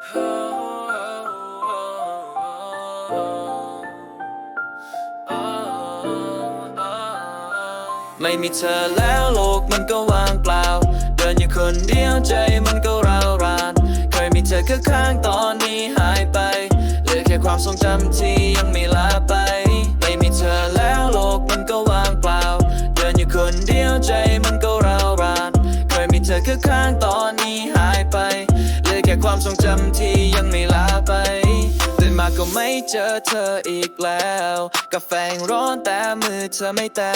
ไม่มีเธอแล้วโลกมันก็ว่างเปล่า เดินอยู่คนเดียวใจมันก็ร้าวราน เคยมีเธอข้างๆตอนนี้หายไปเหลือแค่ความทรงจำที่ยังไม่ลาไป ไม่มีเธอแล้วโลกมันก็ว่างเปล่า เดินอยู่คนเดียวใจมันก็ร้าวราน เคยมีเธอข้างๆตอนนี้หาย ความทรงจำที่ยังไม่ลาไปตื่นมาก็ไม่เจอเธออีกแล้ว กาแฟร้อนแต่มือเธอไม่แตะ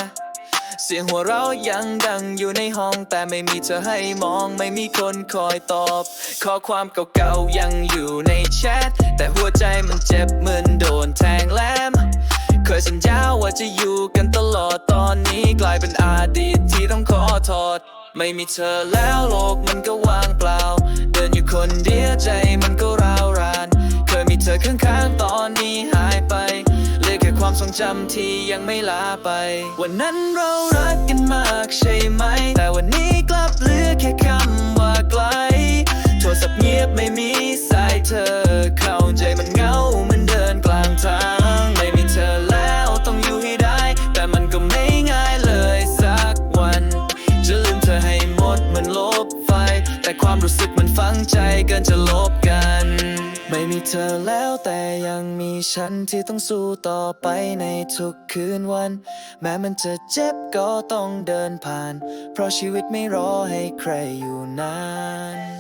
เสียงหัวเราะยังดังอยู่ในห้องแต่ไม่มีเธอให้มองไม่มีคนคอยตอบ ข้อความเก่าๆยังอยู่ในแชท แต่หัวใจมันเจ็บเหมือนโดนแทงแหลม เคยสัญญาว่าจะอยู่กันตลอดตอนนี้กลายเป็นอดีตที่ต้องขอโทษไม่มีเธอแล้วโลกมันก็ว่างเปล่า คนเดียวใจมันก็ร้าวราน เคยมีเธอข้างๆตอนนี้หายไปเหลือแค่ความทรงจำที่ยังไม่ลาไป วันนั้นเรารักกันมากใช่ไหม แต่วันนี้ก ความรู้สึกมันฝังใจเกินจะลบกัน ไม่มีเธอแล้วแต่ยังมีฉันที่ต้องสู้ต่อไปในทุกคืนวัน แม้มันจะเจ็บก็ต้องเดินผ่าน เพราะชีวิตไม่รอให้ใครอยู่นาน